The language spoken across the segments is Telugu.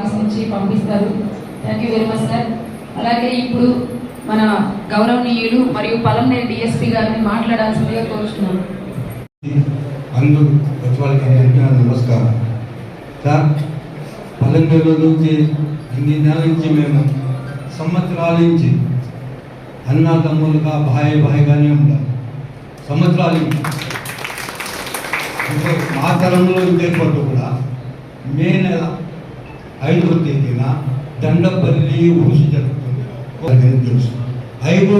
ఆఫీస్ నుంచి పంపిస్తారు. Thank you very much sir అలాగే ఇప్పుడు మన గౌరవనీయులు మరియు పలంనేరు డిఎస్పి గారిని మాట్లాడాల్సిందిగా కోరుతున్నాను అందరూ వచ్చి నమస్కారం. సార్ పల్లెటూరులో నుంచి ఇన్ని నెలల నుంచి మేము సంవత్సరాల నుంచి అన్నా తమ్ములుగా భాయ్ భాయిగానే ఉంటాం సంవత్సరాల నుంచి. మా తరంలో ఇదే పట్టు కూడా మే నెల ఐదవ తేదీన దండపల్లి ఊసి జరుగుతుంది. అది తెలుసు. ఐదు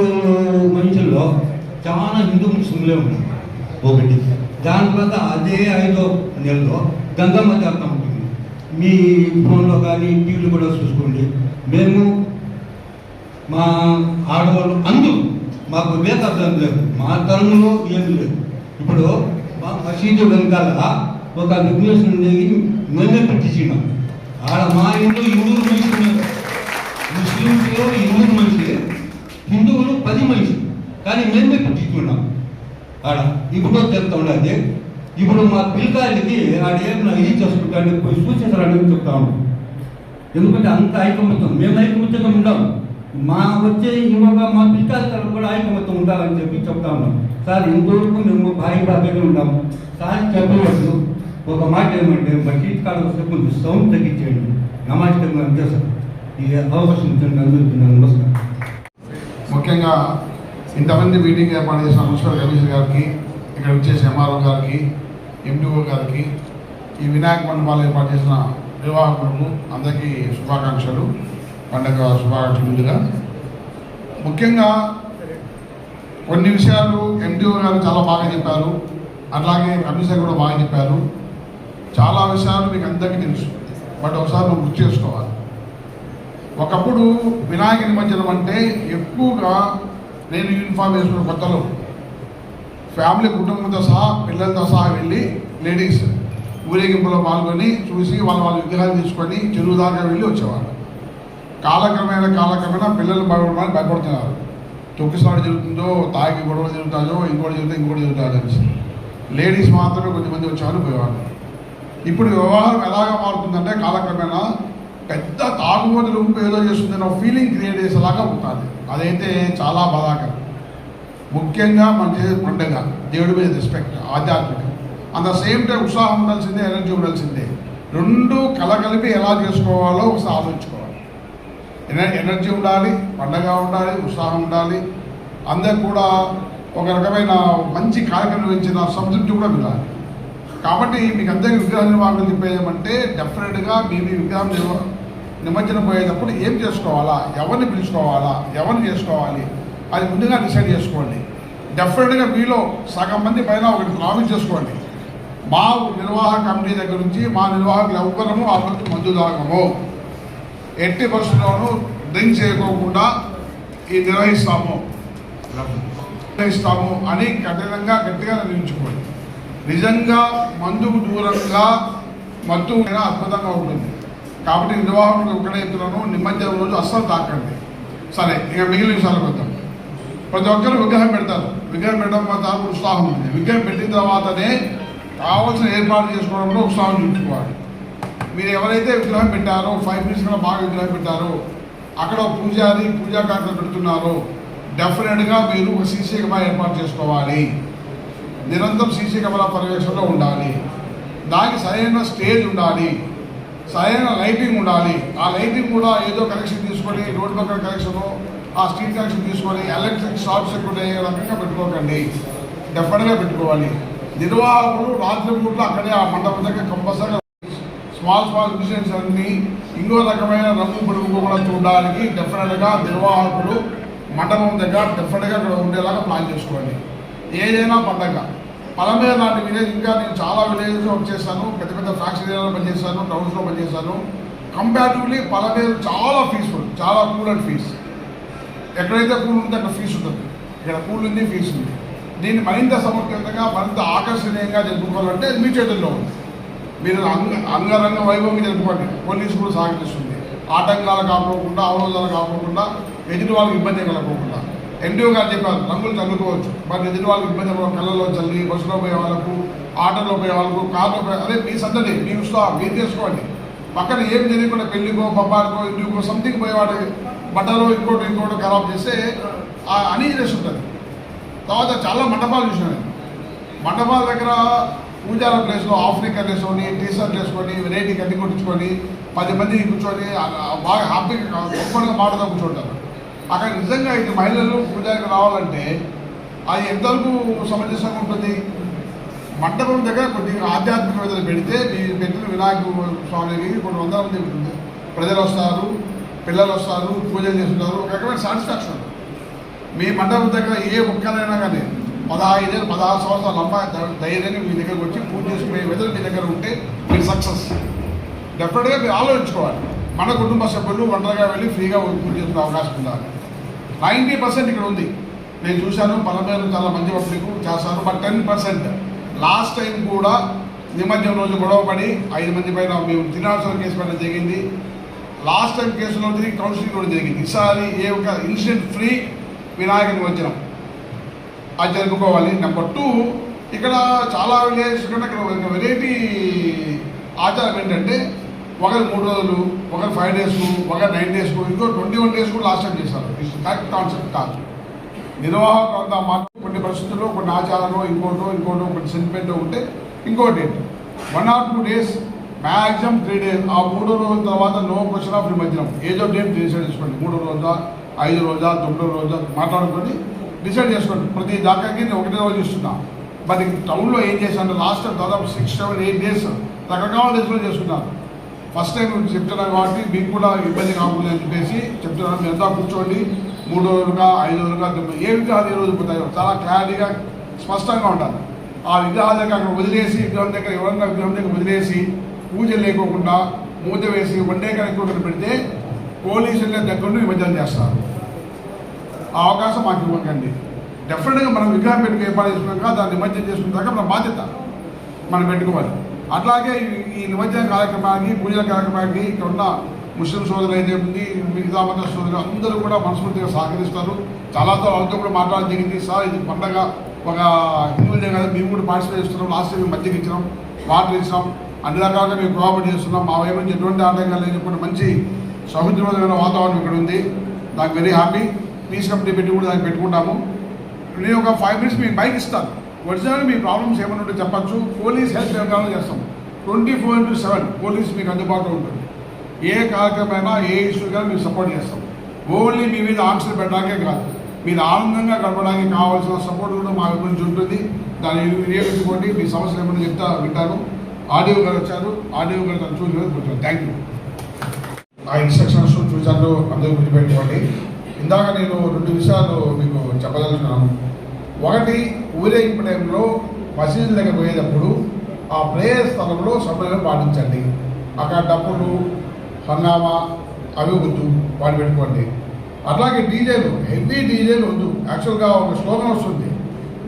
మనుషుల్లో చాలా హిందూ ముస్లింలే ఉన్నారు. ఒకటి. దాని తర్వాత అదే ఐదో నెలలో గంగమ్మ జాతర ఉంటుంది. మీ ఫోన్లో కానీ టీవీలో కూడా చూసుకోండి. మేము మా ఆడవాళ్ళు అందరూ మాకు వేదార్థం లేదు. మా తరంలో ఏం లేదు. ఇప్పుడు మా మసీదు వెనకాల ఒక బిజినెస్ ఉండేది మేమే పెట్టించినాం ఆడ మా ఇంట్లో ఇరువురు మనిషి ఉన్నారు ముస్లింస్లో ఇరువురు మనిషి హిందువులు పది మనిషి కానీ మేమే పుట్టించుకున్నాం ఆడ ఇప్పుడు చెప్తా ఉండదు. ఇప్పుడు మా పిల్లకాయలకి ఆడ ఏం ఇది చేసుకుంటాను పోయి సూచించాలని చెప్తా ఉన్నాం. ఎందుకంటే అంత ఐకమత్యం. మేము ఐకమత్యంగా ఉండాం. మా వచ్చే ఇంకొక మా పిల్లకాయల తరపు కూడా ఐకమత్యం ఉండాలని చెప్పి చెప్తా ఉన్నాం. సార్ ఇంతవరకు మేము భాయి బాగానే ఉన్నాము సార్ చెప్పవచ్చు. ఒక మాట ఏమంటే మా కాడ వస్తే కొంచెం సౌండ్ తగ్గించేయండి. నమాజ్ అంతే సార్ ఈ అవకాశం ఇచ్చిన అందరికీ నమస్కారం. ముఖ్యంగా ఇంతమంది మీటింగ్ ఏర్పాటు చేసిన మున్సిపల్ కమిషనర్ గారికి ఇక్కడ వచ్చేసి ఎంఆర్ఓ గారికి ఎండిఓ గారికి ఈ వినాయక మండపాలు ఏర్పాటు చేసిన నిర్వాహకులకు అందరికీ శుభాకాంక్షలు. పండగ శుభాకాంక్షలు ముందుగా. ముఖ్యంగా కొన్ని విషయాలు ఎండిఓ గారు చాలా బాగా చెప్పారు. అట్లాగే కమిషనర్ కూడా బాగా చెప్పారు. చాలా విషయాలు మీకు అందరికీ తెలుసు. బట్ ఒకసారి నువ్వు గుర్తు చేసుకోవాలి. ఒకప్పుడు వినాయక నిమజ్జనం అంటే ఎక్కువగా నేను యూనిఫామ్ వేసుకున్న కొత్తలో ఫ్యామిలీ కుటుంబంతో సహా పిల్లలతో సహా వెళ్ళి లేడీస్ ఊరేగింపులో పాల్గొని చూసి వాళ్ళ వాళ్ళ విగ్రహాలు తీసుకొని చెరువు దాకా వెళ్ళి వచ్చేవాళ్ళు. కాలక్రమేణ కాలక్రమేణా పిల్లలు భయపడమని భయపడుతున్నారు. తొక్కిసాడు జరుగుతుందో తాగి గొడవలు జరుగుతాయో ఇంకోటి జరుగుతాయి ఇంకోటి జరుగుతాయో అనేసి లేడీస్ మాత్రమే కొంతమంది వచ్చేవాళ్ళు పోయేవాళ్ళు ఇప్పుడు వ్యవహారం ఎలాగా మారుతుందంటే కాలక్రమేణా పెద్ద తాగుబోతులు గుంపు ఏదో చేస్తుందన్న ఫీలింగ్ క్రియేట్ చేసేలాగా ఉంటుంది అదైతే చాలా బాధాకరం. ముఖ్యంగా మన చేసే పండుగ. దేవుడి మీద రెస్పెక్ట్ ఆధ్యాత్మిక. అట్ ద సేమ్ టైం ఉత్సాహం ఉండాల్సిందే ఎనర్జీ ఉండాల్సిందే. రెండు కలగలిపి ఎలా చేసుకోవాలో ఒకసారి ఆలోచించుకోవాలి. ఎన- ఎనర్జీ ఉండాలి పండగ ఉండాలి ఉత్సాహం ఉండాలి. అందరు కూడా ఒక రకమైన మంచి కార్యక్రమం ఇచ్చిన సంతృప్తి కూడా మిగాలి కాబట్టి మీకు అందరికీ విగ్రహ నిర్వాహకులు చెప్పేదేమంటే డెఫినెట్గా మీ మీ విగ్రహం నిర్వ నిమజ్జనం పోయేటప్పుడు ఏం చేసుకోవాలా? ఎవరిని పిలుచుకోవాలా? ఎవరిని చేసుకోవాలి? అది ముందుగా డిసైడ్ చేసుకోండి. డెఫినెట్గా మీలో సగం మంది పైన ఒకటి ప్రామిస్ చేసుకోండి. మా నిర్వాహక కమిటీ దగ్గర నుంచి మా నిర్వాహకులు ఎవ్వరము ఆపత్తి మందు తాగము. ఎట్టి పరిస్థితుల్లోనూ డ్రింక్ చేయకోకుండా ఈ నిర్వహిస్తాము. నిర్వహిస్తాము అని కఠినంగా గట్టిగా నిర్ణయించుకోండి. నిజంగా మందుకు దూరంగా మత్తు అద్భుతంగా ఉంటుంది. కాబట్టి నిర్వాహకుడు ఒకటే చెప్తున్నాను నిమజ్జనం రోజు అస్సలు తాకండి. సరే ఇక మిగిలిన విషయాలకు వద్దాం. ప్రతి ఒక్కరు విగ్రహం పెడతారు. విగ్రహం పెట్టడం తర్వాత ఉత్సాహం ఉంది. విగ్రహం పెట్టిన తర్వాతనే కావాల్సిన ఏర్పాటు చేసుకోవడంలో ఉత్సాహం చూపించుకోవాలి. మీరు ఎవరైతే విగ్రహం పెట్టారో ఫైవ్ మినిట్స్ కన్నా బాగా విగ్రహం పెట్టారో అక్కడ పూజారి పూజా కార్యక్రమం పెడుతున్నారో డెఫినెట్గా మీరు ఒక సీసీ ఏర్పాటు చేసుకోవాలి. నిరంతరం సీసీ కెమెరా పర్యవేక్షణలో ఉండాలి. దానికి సరైన స్టేజ్ ఉండాలి. సరైన లైటింగ్ ఉండాలి. ఆ లైటింగ్ కూడా ఏదో కనెక్షన్ తీసుకొని రోడ్ పక్కన కనెక్షన్ ఆ స్ట్రీట్ కనెక్షన్ తీసుకొని ఎలక్ట్రిక్ షార్ట్ సర్క్యూట్ అయ్యే రకంగా పెట్టుకోకండి. డెఫినెట్గా పెట్టుకోవాలి. నిర్వాహకులు రాత్రి పూట్ల అక్కడే ఆ మండపం దగ్గర కంపల్సరీగా స్మాల్ స్మాల్ బిజినెస్ అన్ని ఇంకో రకమైన రంగు పొడుగు కూడా చూడడానికి డెఫినెట్గా నిర్వాహకులు మండపం దగ్గర డెఫినెట్గా అక్కడ ఉండేలాగా ప్లాన్ చేసుకోండి. ఏదైనా పండగ. పలమే లాంటి విలేజ్ ఇంకా నేను చాలా విలేజ్లో చేశాను పెద్ద పెద్ద ఫ్యాక్టరీ పనిచేశాను టౌన్స్లో పనిచేశాను కంపారిటివ్లీ పలమేరు చాలా పీస్ఫుల్ చాలా కూల్ అండ్ పీస్ ఎక్కడైతే కూల్ ఉంటే అక్కడ ఫీజు ఉంటుంది. ఇక్కడ కూల్ ఉంది ఫీజు ఉంది. దీన్ని మరింత సమర్థవంతంగా మరింత ఆకర్షణీయంగా జరుపుకోవాలంటే మీ చేతుల్లో ఉంది. మీరు అంగ అంగరంగ వైభవంగా జరుపుకోండి. పోలీసు కూడా సహకరిస్తుంది. ఆటంకాలు కాకోకుండా అవరోధాలు కాకోకుండా ఎదుటి వాళ్ళకి ఇబ్బంది కలగకుండా ఎన్డీఓ గారు చెప్పారు రంగులు చల్లుకోవచ్చు బట్ ఎదుటి వాళ్ళకి ఇబ్బంది పడవు కళ్ళలో చల్లి బస్సులో పోయే వాళ్ళకు ఆటోలో పోయే వాళ్ళకు కార్లో పోయే అదే మీ సందడి మీ ఉత్సాహం మీరు చేసుకోండి? పక్కన ఏం తెలియకుండా పెళ్ళికో పబ్బానికో ఇంటికో సంథింగ్ పోయేవాడు బట్టలో ఇంకోటి ఇంకోటి ఖరాబ్ చేస్తే ఆ అనీజినెస్ ఉంటుంది. తర్వాత చాలా మండపాలు చూసినాను మండపాల దగ్గర పూజాల ప్లేస్లో ఆఫ్రికన్ వేసుకొని టీ షర్ట్ వేసుకొని వెరైటీ కట్టి కొట్టించుకొని పది మంది కూర్చొని బాగా హ్యాపీగా గొప్పగా మాటతో కూర్చుంటారు. అక్కడ నిజంగా ఇది మహిళలు పూజాకి రావాలంటే అది ఎంతవరకు సమంజసంగా ఉంటుంది? మండపం దగ్గర కొద్దిగా ప్రజలు పెడితే మీ పెట్టిన వినాయక స్వామికి కొన్ని వందల మంది ఉంటుంది. ప్రజలు వస్తారు పిల్లలు వస్తారు పూజలు చేస్తున్నారు ఒక రకమైన సాటిస్ఫాక్షన్ మీ మండపం దగ్గర ఏ ముక్కలైనా కానీ పదహైదు పదహారు సంవత్సరాల అమ్మాయి ధైర్యంగా మీ దగ్గరకు వచ్చి పూజ చేసుకునే విధంగా మీ దగ్గర ఉంటే మీరు సక్సెస్. డెఫినెట్గా మీరు ఆలోచించుకోవాలి. మన కుటుంబ సభ్యులు ఒంటరిగా వెళ్ళి ఫ్రీగా పూజ చేసుకునే అవకాశం ఉండాలి. నైంటీ పర్సెంట్ ఇక్కడ ఉంది. నేను చూశాను పలమేరు చాలా మంచి పబ్లిక్ చేస్తాను but ten percent. Last time కూడా నిమజ్జనం రోజు గొడవ పడి ఐదు మంది పైన మేము తినాల్సిన కేసు పైన జరిగింది. లాస్ట్ టైం కేసులో తిరిగి కౌన్సిలింగ్ కూడా జరిగింది. ఈసారి ఏ ఒక ఇన్సిడెంట్ ఫ్రీ వినాయక నిమజ్జనం అది జరుపుకోవాలి. నెంబర్ టూ ఇక్కడ చాలా విలేజెస్ కన్నా ఇక్కడ వెరైటీ ఆచారం ఏంటంటే ఒకరు మూడు రోజులు ఒకరు ఫైవ్ డేస్ ఒకరు నైన్ డేస్ ఇంకో ట్వంటీ వన్ డేస్ కూడా లాస్ట్ టైం చేశారు. కరెక్ట్ కాన్సెప్ట్ కాదు. నిర్వాహక అంతా మాత్రం కొన్ని పరిస్థితుల్లో కొన్ని ఆచారాలు ఇంకోటో ఇంకోటో కొన్ని సెంటిమెంట్ ఉంటే ఇంకో date one or two days maximum three days ఆ మూడో రోజుల తర్వాత నో క్వశ్చన్ ఆఫ్ నిమజ్జనం. ఏదో డేట్ డిసైడ్ చేసుకోండి. మూడో రోజా ఐదు రోజా తొమ్మిదో రోజా మాట్లాడుకొని డిసైడ్ చేసుకోండి. ప్రతి దాకాకి నేను ఒకటే రోజు ఇస్తున్నా. బట్ టౌన్లో ఏం చేశాను లాస్ట్ దాదాపు సిక్స్ సెవెన్ ఎయిట్ డేస్ రకరకాల డేస్లో చేసుకున్నాను ఫస్ట్ టైం చెప్తున్నాను కాబట్టి మీకు కూడా ఇబ్బంది కాకుండా అని చెప్పేసి చెప్తున్నాను. మీరు అంతా కూర్చోండి. మూడు రోజులుగా ఐదు రోజులుగా ఏ విగ్రహాలు ఏ రోజు పోతాయో చాలా క్లారిటీగా స్పష్టంగా ఉండాలి. ఆ విగ్రహాల దగ్గర అక్కడ వదిలేసి విగ్రహం దగ్గర ఎవరన్నా విగ్రహం దగ్గర వదిలేసి పూజలు లేకోకుండా మూత వేసి వండే కనుక్కోకుండా పెడితే పోలీసుల దగ్గర నిమజ్జనం చేస్తారు. ఆ అవకాశం మాకు ఇవ్వకండి. డెఫినెట్గా మనం విగ్రహం పెట్టుకు ఏర్పాటు చేసుకున్నాక దాన్ని నిమజ్జనం చేసుకున్నాక మన బాధ్యత మనం పెట్టుకోవాలి. అట్లాగే ఈ- నిమజ్జన కార్యక్రమానికి పూజల కార్యక్రమానికి ఇక్కడ ఉన్న ముస్లిం సోదరులు అయితే ఉంది మిగతా మత సోదరులు అందరూ కూడా మనస్ఫూర్తిగా సహకరిస్తారు. చాలాతో వాళ్ళతో కూడా మాట్లాడడం జరిగింది. సార్ ఇది పండగ ఒక హిందువులే కదా మేము కూడా పార్టిసిపేట్ చేస్తున్నాం. లాస్ట్ మేము మధ్యకి ఇచ్చినాం వాటర్ ఇచ్చినాం. అన్ని రకాలుగా మేము కోఆపరేట్ చేస్తున్నాం. మా వైపు నుంచి ఎటువంటి ఆటంకాలు లేని కూడా మంచి సౌహృదమైన వాతావరణం ఇక్కడ ఉంది. నాకు వెరీ హ్యాపీ పీస్ కంపెనీ పెట్టి కూడా దాన్ని పెట్టుకుంటాము. నేను ఒక ఫైవ్ మినిట్స్ మీకు బైక్ ఇస్తాను. ఒరిజినల్ మీ ప్రాబ్లమ్స్ ఏమైనా ఉంటే చెప్పచ్చు. పోలీస్ హెల్ప్ ఏమైనా చేస్తాం. Twenty four into seven police మీకు అందుబాటులో ఉంటుంది. ఏ కార్యక్రమైనా ఏ ఇష్యూ కానీ సపోర్ట్ చేస్తాం. ఓన్లీ మీ మీద ఆన్సర్ పెట్టడానికే కాదు. మీరు ఆనందంగా గడపడానికి కావాల్సిన సపోర్ట్ కూడా మా గురించి ఉంటుంది. దాన్ని వినియోగించుకోండి. మీ సమస్యలు ఏమైనా చెప్తా వింటారు. ఆడియో గారు వచ్చారు. ఆడియో గారు తను చూసి థ్యాంక్ యూ ఆ ఇన్స్ట్రక్షన్స్ చూసాను అందరూ గుర్తుపెట్టుకోండి. ఇందాక నేను రెండు విషయాలు మీకు చెప్పదలుచున్నాను ఒకటి ఊరేగింపు టైంలో మసీదు దగ్గర పోయేటప్పుడు ఆ ప్రేయర్ స్థలంలో సమయం పాటించండి. అక్కడ డప్పులు హంగామా అవి వద్దు వాటి పెట్టుకోండి. అట్లాగే డీజేలు హెవీ డీజేలు వద్దు. యాక్చువల్గా ఒక స్లోగన్ వస్తుంది.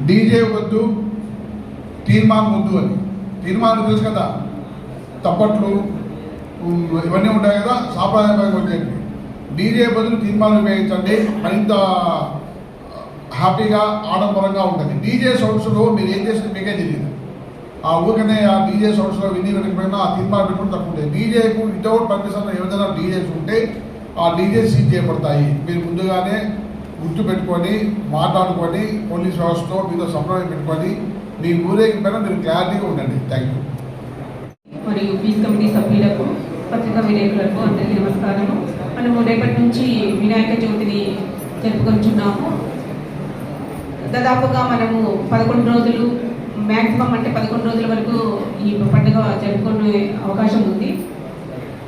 డీజే వద్దు తీర్మానం వద్దు అని. తీర్మానం తెలుసు కదా? తప్పట్లు ఇవన్నీ ఉంటాయి కదా? సాంప్రదాయపరంగా వచ్చేవి డీజే బదులు తీర్మానం ఉపయోగించండి. మరింత హ్యాపీగా ఆడంబరంగా ఉంటుంది డీజే సౌండ్స్లో మీరు ఏం చేసిన మీకే తెలియదు ఆ ఊరికనే ఆ డీజే సౌండ్స్లో విని వినకపోయినా ఆ తీర్మానం పెట్టుకుని తక్కువ ఉంటాయి డీజేకు వితౌట్ పర్మిషన్ ఏదైనా డీజేస్ ఉంటే ఆ డీజే సీజ్ చేయబడతాయి. మీరు ముందుగానే గుర్తు పెట్టుకొని మాట్లాడుకొని పోలీస్ వ్యవస్థతో మీతో సంప్రదాయం పెట్టుకొని మీ ఊరేగింపైన మీరు క్లారిటీగా ఉండండి. థ్యాంక్ యూ మరియు పీస్ కమిటీ సభ్యులకు పత్రికా విలేకరులకు అందరికీ నమస్కారము. మనము రేపటి నుంచి వినాయక చవితిని జరుపుకొంచున్నాము దాదాపుగా మనము పదకొండు రోజులు మ్యాక్సిమం అంటే పదకొండు రోజుల వరకు ఈ పండుగ జరుపుకునే అవకాశం ఉంది.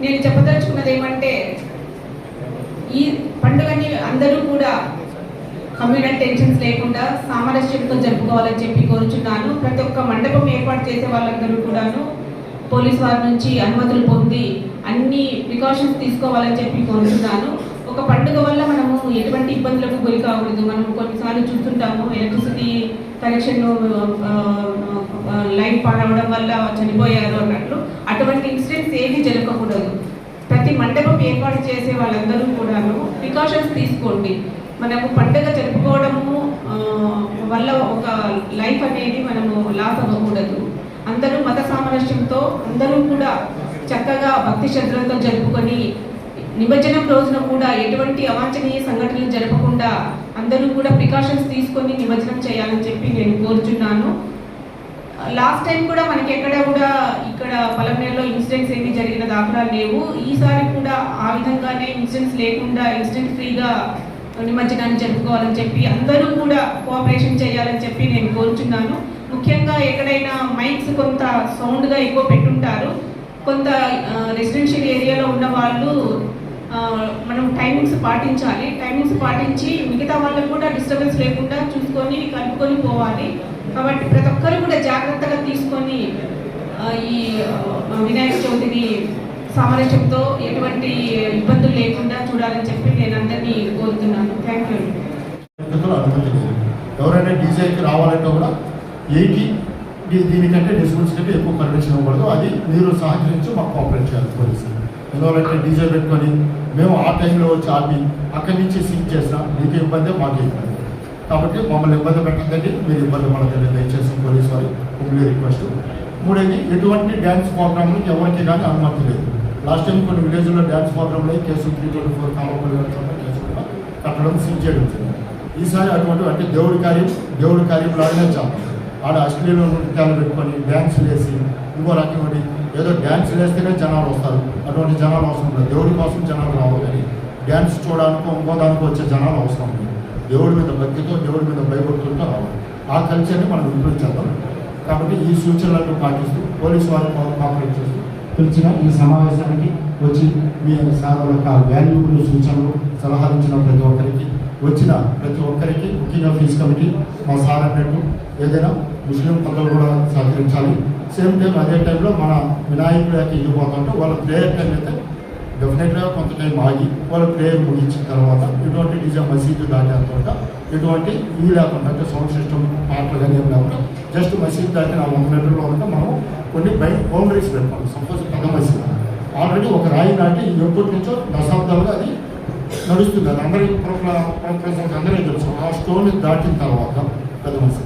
నేను చెప్పదలుచుకున్నది ఏమంటే ఈ పండుగని అందరూ కూడా కమ్యూనల్ టెన్షన్స్ లేకుండా సామరస్యంతో జరుపుకోవాలని చెప్పి కోరుచున్నాను. ప్రతి ఒక్క మండపం ఏర్పాటు చేసే వాళ్ళందరూ కూడాను పోలీస్ వారి నుంచి అనుమతులు పొంది అన్ని ప్రికాషన్స్ తీసుకోవాలని చెప్పి కోరుతున్నాను ఒక పండుగ వల్ల మనము ఎటువంటి ఇబ్బందులకు గురి కాకూడదు. మనం కొన్నిసార్లు చూస్తుంటాము ఎలక్ట్రిసిటీ కనెక్షన్ లైన్ పాడవడం వల్ల చనిపోయారు అన్నట్లు అటువంటి ఇన్సిడెంట్స్ ఏమీ జరగకూడదు. ప్రతి మండపం ఏర్పాటు చేసే వాళ్ళందరూ కూడాను ప్రికాషన్స్ తీసుకోండి. మనము పండుగ జరుపుకోవడము వల్ల ఒక లైఫ్ అనేది మనము లాస్ అవ్వకూడదు. అందరూ మత సామరస్యంతో అందరూ కూడా చక్కగా భక్తి శ్రద్ధలతో జరుపుకొని నిమజ్జనం రోజున కూడా ఎటువంటి అవాంఛనీయ సంఘటనలు జరపకుండా అందరూ కూడా ప్రికాషన్స్ తీసుకొని నిమజ్జనం చేయాలని చెప్పి నేను కోరుచున్నాను. లాస్ట్ టైం కూడా మనకి ఎక్కడ కూడా ఇక్కడ పలమనేరులో ఇన్సిడెంట్స్ ఏమి జరిగిన దాఖలాలు లేవు. ఈసారి కూడా ఆ విధంగానే ఇన్సిడెంట్స్ లేకుండా ఇన్సిడెంట్ ఫ్రీగా నిమజ్జనాన్ని జరుపుకోవాలని చెప్పి అందరూ కూడా కోఆపరేషన్ చేయాలని చెప్పి నేను కోరుచున్నాను. ముఖ్యంగా ఎక్కడైనా మైక్స్ కొంత సౌండ్గా ఎక్కువ పెట్టుంటారు. కొంత రెసిడెన్షియల్ ఏరియాలో ఉన్న వాళ్ళు మనం టైమింగ్స్ పాటించాలి. టైమింగ్స్ పాటించి మిగతా వాళ్ళకు కూడా డిస్టర్బెన్స్ లేకుండా చూసుకొని కలుపుకొని పోవాలి. కాబట్టి ప్రతి ఒక్కరు కూడా జాగ్రత్తగా తీసుకొని ఈ వినాయక చవితిని సామరస్యంతో ఎటువంటి ఇబ్బందులు లేకుండా చూడాలని చెప్పి నేను అందరినీ కోరుతున్నాను. థ్యాంక్ యూ ఎవరైనా డీజేకి రావాలంటే కూడా ఏకి దీనికంటే డిస్టెన్స్ కంటే ఎక్కువ పర్మిషన్ ఇవ్వకూడదు. అది మీరు సహకరించి మాకు కోఆపరేట్ చేయాలి పోలీసులు. ఎందుకంటే డీజే పెట్టుకొని మేము ఆ టైంలో వచ్చి ఆపి అక్కడి నుంచి సీట్ చేసినా మీకు ఇబ్బంది మాకు ఇబ్బంది. కాబట్టి మమ్మల్ని ఇబ్బంది పెట్టదండి మీరు ఇబ్బంది పడకండి. దయచేసి పోలీసు వారి హుబ్లీ రిక్వెస్ట్. మూడేది ఎటువంటి డ్యాన్స్ ప్రోగ్రాంలకు ఎవరికి కానీ అనుమతి లేదు. లాస్ట్ టైం కొన్ని విలేజ్లో డ్యాన్స్ ప్రోగ్రాంలో case three twenty four Kamapalli case కూడా కట్టడం సీజ్ చేయడం జరిగింది. ఈసారి అటువంటి అంటే దేవుడి కార్యం దేవుడి కార్యం లాగానే చాలా ఆడ అశ్లీల నృత్యాలు పెట్టుకొని డ్యాన్సులు వేసి ఇంకో రకం ఏదో డ్యాన్స్ వేస్తేనే జనాలు వస్తారు. అటువంటి జనాలు అవసరం లేదు. దేవుడి కోసం జనాలు రావు కానీ డ్యాన్స్ చూడడానికి ఇంకో దానికి వచ్చే జనాలు అవసరం లేదు. దేవుడి మీద భక్తితో దేవుడి మీద భయపడుతుంటే రావాలి. ఆ కల్చర్ని మనం ఇంప్రూవ్ చేద్దాం. కాబట్టి ఈ సూచనలను పాటిస్తూ పోలీసు వారు కోఆపరేట్ చేస్తూ పిలిచిన ఈ సమావేశానికి వచ్చి మీ సార్ యొక్క వాల్యూబుల్ సూచనలు సలహాలు ఇచ్చిన ప్రతి ఒక్కరికి వచ్చిన ప్రతి ఒక్కరికి ముఖ్యంగా ఫీజు కమిటీ మా సార్ అన్నట్టు ఏదైనా ముస్లిం పనులు కూడా సహకరించాలి. సేమ్ టైం అదే టైంలో మన వినాయకుడి యొక్క ఇల్లు పోతుంటే వాళ్ళ ప్రేయర్ టైం అయితే డెఫినెట్గా కొంత టైం ఆగి వాళ్ళ ప్రేయర్ ముగించిన తర్వాత ఎటువంటి డిజే మసీదు దాటేంత ఎటువంటి ఇవి లేకుండా అంటే సౌండ్ సిస్టమ్ పాటలు కానీ ఏం లేకుండా జస్ట్ మసీద్ దాటిన ఆ వంద మీటర్లో ఉంటే మనం కొన్ని బయట బౌండరీస్ పెట్టుకోవాలి. సపోజ్ పెద్ద మసీద్. ఆల్రెడీ ఒక రాయి దాటి ఎప్పటి నుంచో దశాబ్దాలుగా అది నడుస్తుంది. అది అందరికీ ప్రొఫెసర్స్ అందరికీ తెలుసు. ఆ స్టోన్ దాటిన తర్వాత పెద్ద మనిషి.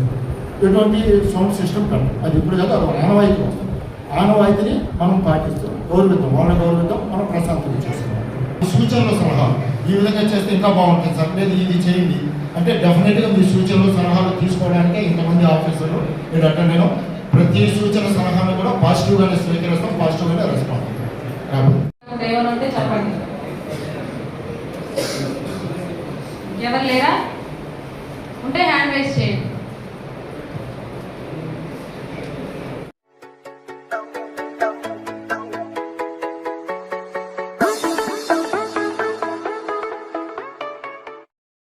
ఎటువంటి సౌండ్ సిస్టమ్ కాదు. అది ఇప్పుడు కాదు అది ఆనవాయితీ వస్తుంది. ఆనవాయితీని మనం పాటిస్తాం. గౌరవిద్దాం. వాళ్ళ గౌరవిద్దాం. మనం ప్రశాంతం చేస్తున్నాం సూచనలు సలహాలు. ఈ విధంగా చేస్తే ఇంకా బాగుంటుంది సార్. లేదు ఇది చేయండి. అంటే డెఫినెట్గా మీ సూచనలు సలహాలు తీసుకోవడానికే ఇంతమంది ఆఫీసర్లు మీరు అటెండ్ అయినాం. ప్రతి సూచన సలహాను కూడా పాజిటివ్గానే స్వీకరిస్తాం. పాజిటివ్గానే రెస్పాండ్ అవుతాం కాబట్టి ఏమైనా ఉంటే చెప్పండి ఎవరు లేరా? ఉంటే హ్యాండ్ వేస్ట్ చేయండి.